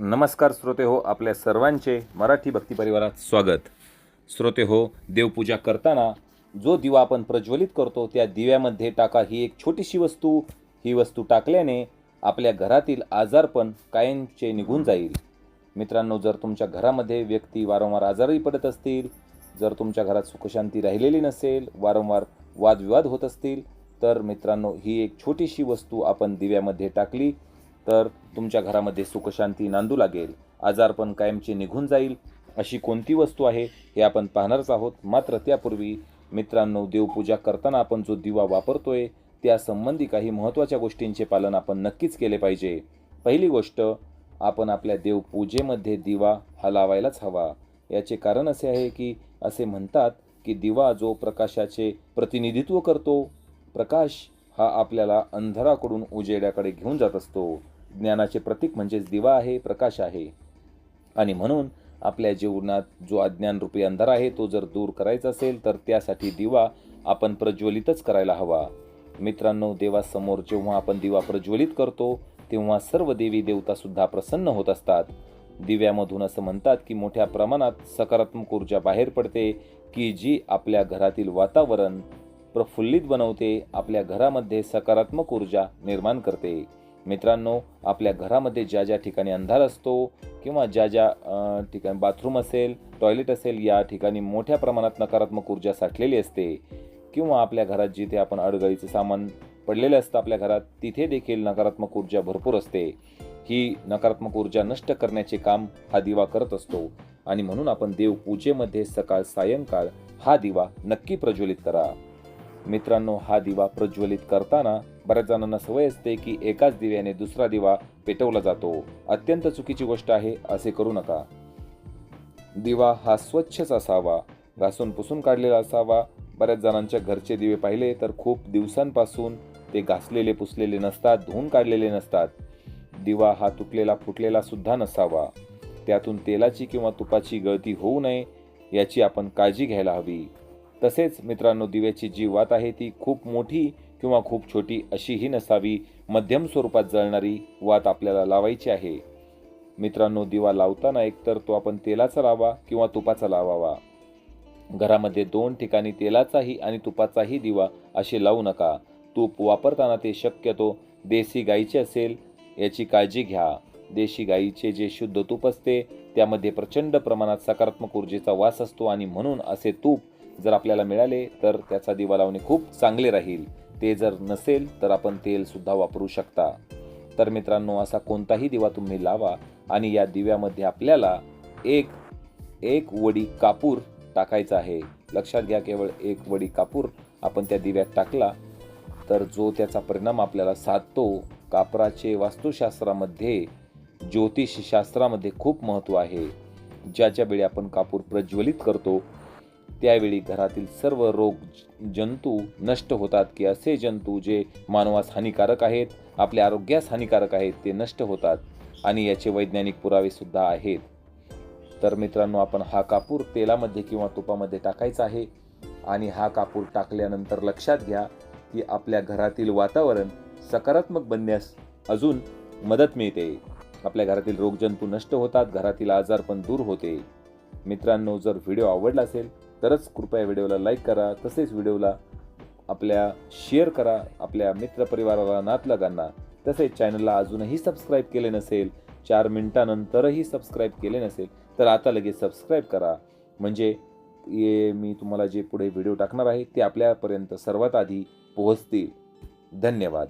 नमस्कार श्रोते हो आपल्या सर्वांचे मराठी भक्ती परिवारात स्वागत. श्रोते हो देवपूजा करताना जो दिवा आपण प्रज्वलित करतो त्या दिव्यामध्ये टाका ही एक छोटीशी वस्तू. ही वस्तू टाकल्याने आपल्या घरातील आजारपण कायमचे निघून जाईल. मित्रांनो जर तुमच्या घरामध्ये व्यक्ती वारंवार आजारही पडत असतील जर तुमच्या घरात सुखशांती राहिलेली नसेल वारंवार वादविवाद होत असतील तर मित्रांनो ही एक छोटीशी वस्तू आपण दिव्यामध्ये टाकली. तर तुमच्या घरामध्ये सुखशांती नांदू लागेल. आजारपण कायमचे निघून जाईल. अशी कोणती वस्तू आहे हे आपण पाहणारच आहोत. मात्र त्यापूर्वी मित्रांनो देवपूजा करताना आपण जो दिवा वापरतोय त्यासंबंधी काही महत्त्वाच्या गोष्टींचे पालन आपण नक्कीच केले पाहिजे. पहिली गोष्ट आपण आपल्या देवपूजेमध्ये दिवा हा लावायलाच हवा. याचे कारण असे आहे की असे म्हणतात की दिवा जो प्रकाशाचे प्रतिनिधित्व करतो प्रकाश हा आपल्याला अंधाराकडून उजेड्याकडे घेऊन जात असतो. ज्ञानाचे प्रतीक म्हणजेच दिवा आहे प्रकाश आहे. आणि म्हणून आपल्या जीवनात जो अज्ञानरूपी अंधार आहे तो जर दूर करायचा असेल तर त्यासाठी दिवा आपण प्रज्वलितच करायला हवा. मित्रांनो देवासमोर जेव्हा आपण दिवा प्रज्वलित करतो तेव्हा सर्व देवी देवतासुद्धा प्रसन्न होत असतात. दिव्यामधून असं म्हणतात की मोठ्या प्रमाणात सकारात्मक ऊर्जा बाहेर पडते की जी आपल्या घरातील वातावरण प्रफुल्लित बनवते आपल्या घरामध्ये सकारात्मक ऊर्जा निर्माण करते. मित्रांनो आपल्या घरामध्ये ज्या ज्या ठिकाणी अंधार असतो किंवा ज्या ज्या ठिकाणी बाथरूम असेल टॉयलेट असेल या ठिकाणी मोठ्या प्रमाणात नकारात्मक ऊर्जा साठलेली असते किंवा आपल्या घरात जिथे आपण अडगळीचं सामान पडलेलं असतं आपल्या घरात तिथे देखील नकारात्मक ऊर्जा भरपूर असते. ही नकारात्मक ऊर्जा नष्ट करण्याचे काम हा दिवा करत असतो आणि म्हणून आपण देवपूजेमध्ये सकाळ सायंकाळ हा दिवा नक्की प्रज्वलित करा. मित्रांनो हा दिवा प्रज्वलित करताना बऱ्याच जणांना सवय असते की एकाच दिव्याने दुसरा दिवा पेटवला जातो. अत्यंत चुकीची गोष्ट आहे असे करू नका. दिवा हा स्वच्छच असावा. घासून पुसून काढलेला असावा. बऱ्याच जणांच्या घरचे दिवे पाहिले तर खूप दिवसांपासून ते घासलेले पुसलेले नसतात धुवून काढलेले नसतात. दिवा हा तुटलेला फुटलेला सुद्धा नसावा. त्यातून तेलाची किंवा तुपाची गळती होऊ नये याची आपण काळजी घ्यायला हवी. तसेच मित्रांनो दिव्याची जी वात आहे ती खूप मोठी किंवा खूप छोटी अशीही नसावी मध्यम स्वरूपात जळणारी वात आपल्याला लावायची आहे. मित्रांनो दिवा लावताना एकतर तो आपण तेलाचा लावा किंवा तुपाचा लावावा. घरामध्ये दोन ठिकाणी तेलाचाही आणि तुपाचाही दिवा असे लावू नका. तूप वापरताना ते शक्यतो देसी गाईचे असेल याची काळजी घ्या. देशी गाईचे जे शुद्ध तूप असते त्यामध्ये प्रचंड प्रमाणात सकारात्मक ऊर्जेचा वास असतो आणि म्हणून असे तूप जर आपल्याला मिळाले तर त्याचा दिवा लावणे खूप चांगले राहील. ते जर नसेल तर आपण तेल सुद्धा वापरू शकता. तर मित्रांनो असा कोणताही दिवा तुम्ही लावा आणि या दिव्यामध्ये आपल्याला एक एक वडी कापूर टाकायचा आहे. लक्षात घ्या केवळ एक वडी कापूर आपण त्या दिव्यात टाकला तर जो त्याचा परिणाम आपल्याला साधतो. कापराचे वास्तुशास्त्रामध्ये ज्योतिषशास्त्रामध्ये खूप महत्त्व आहे. ज्याच्या वेळी आपण कापूर प्रज्वलित करतो त्यावेळी घरातील सर्व रोग जंतू नष्ट होतात की असे जंतू जे मानवास हानिकारक आहेत आपल्या आरोग्यास हानिकारक आहेत ते नष्ट होतात आणि याचे वैज्ञानिक पुरावे सुद्धा आहेत. तर मित्रांनो आपण हा कापूर तेलामध्ये किंवा तुपामध्ये टाकायचा आहे आणि हा कापूर टाकल्यानंतर लक्षात घ्या की आपल्या घरातील वातावरण सकारात्मक बनण्यास अजून मदत मिळते. आपल्या घरातील रोगजंतू नष्ट होतात घरातील आजार पण दूर होते. मित्रांनो जर व्हिडिओ आवडला असेल तरच कृपया व्हिडिओला लाईक करा तसेच व्हिडिओला आपल्या शेअर करा आपल्या मित्रपरिवाराला नातलगांना तसेच चॅनलला अजूनही सबस्क्राईब केले नसेल चार मिनटानंतरही सबस्क्राईब केले नसेल तर आता लगेच सबस्क्राईब करा. म्हणजे ये मी तुम्हाला जे पुढे व्हिडिओ टाकणार आहे ते आपल्यापर्यंत सर्वात आधी पोहोचतील. धन्यवाद.